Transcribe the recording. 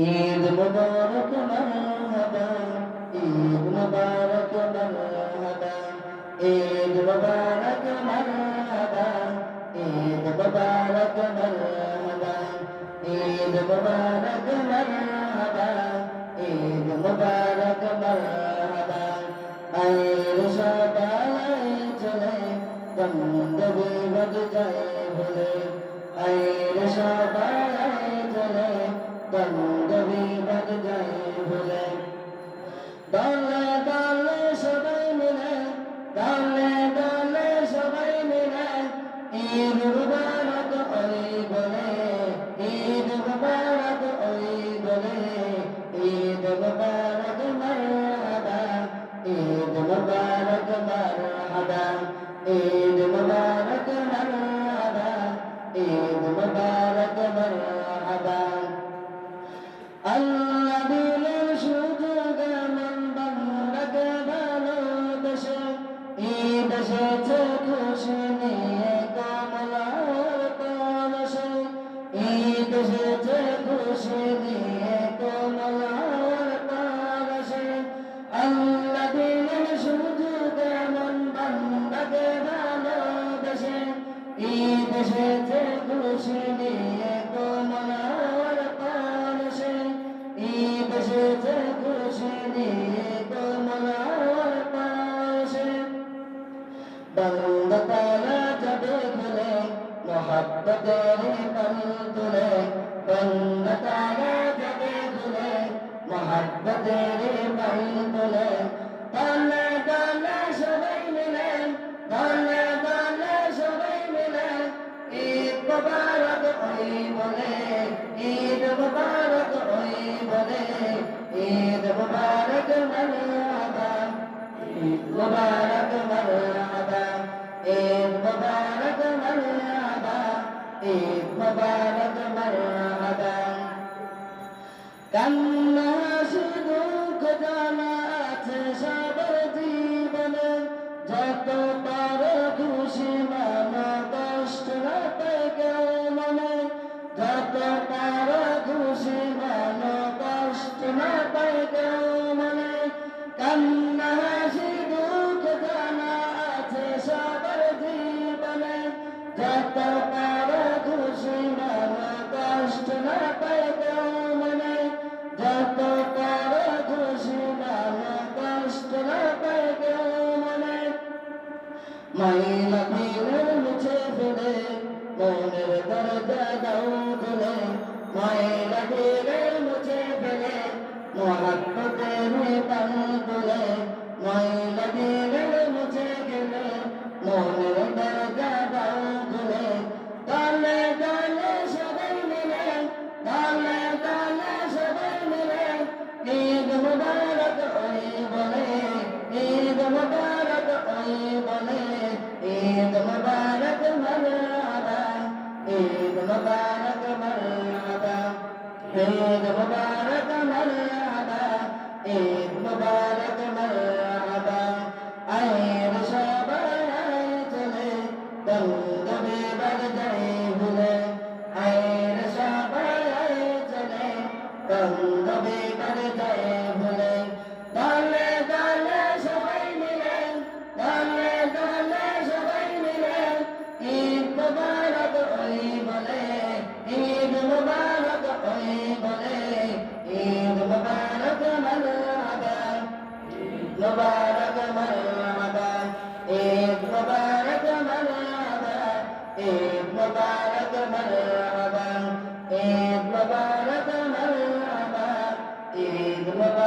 ঈদ মুবারক মারহাবা, ঈদ মুবারক মারহাবা, ঈদ মুবারক মারহাবা, ঈদ মুবারক মারহাবা, ঈদ মুবারক মারহাবা, ঈদ মুবারক মারহাবা। আয়ের সবাই চলে বন্ধবী বদ যায় ভুলে। আয়ের বন্ধবী বদ যায় ভুলে দলে দলে সবাই মিলে দলে দলে সবাই মিলে ঈদ মুবারক ওই বলে ঈদ মুবারক ওই বলে ঈদ মুবারক মারহাবা ঈদ মুবারক মারহাবা ঈদ ঈদ এসেছে খুশি নিয়ে কমলার ঈদ এসেছে খুশি নিয়ে কমলার বন্ধ তালা যাবে খুলে মোহাব্বতের পল তুলে বন্ধ তালা যাবে খুলে মোহাব্বতের পল তুলে দলে মুবারক ওই বলে, ঈদ মুবারক ওই বলে, ঈদ মুবারক মারহাবা ঈদ মুবারক মারহাবা ঈদ মুবারক মারহাবা ঈদ মুবারক মারহাবা কান্না মাইলা দিলের মুছে ফেলে মনের দরজা দাও খুলে মাইলা দিলের মুছে ফেলে মহাত্মতের ঈদ মুবারক মারহাবা ঈদ মুবারক মারহাবা ঈদ মুবারক মারহাবা আয়ের সবাই চলে বন্ধবে বাদ যায় ভুলে আয়ের সবাই চলে বন্ধবে বাদ मुबारक मरहबा ईद मुबारक मरहबा ईद मुबारक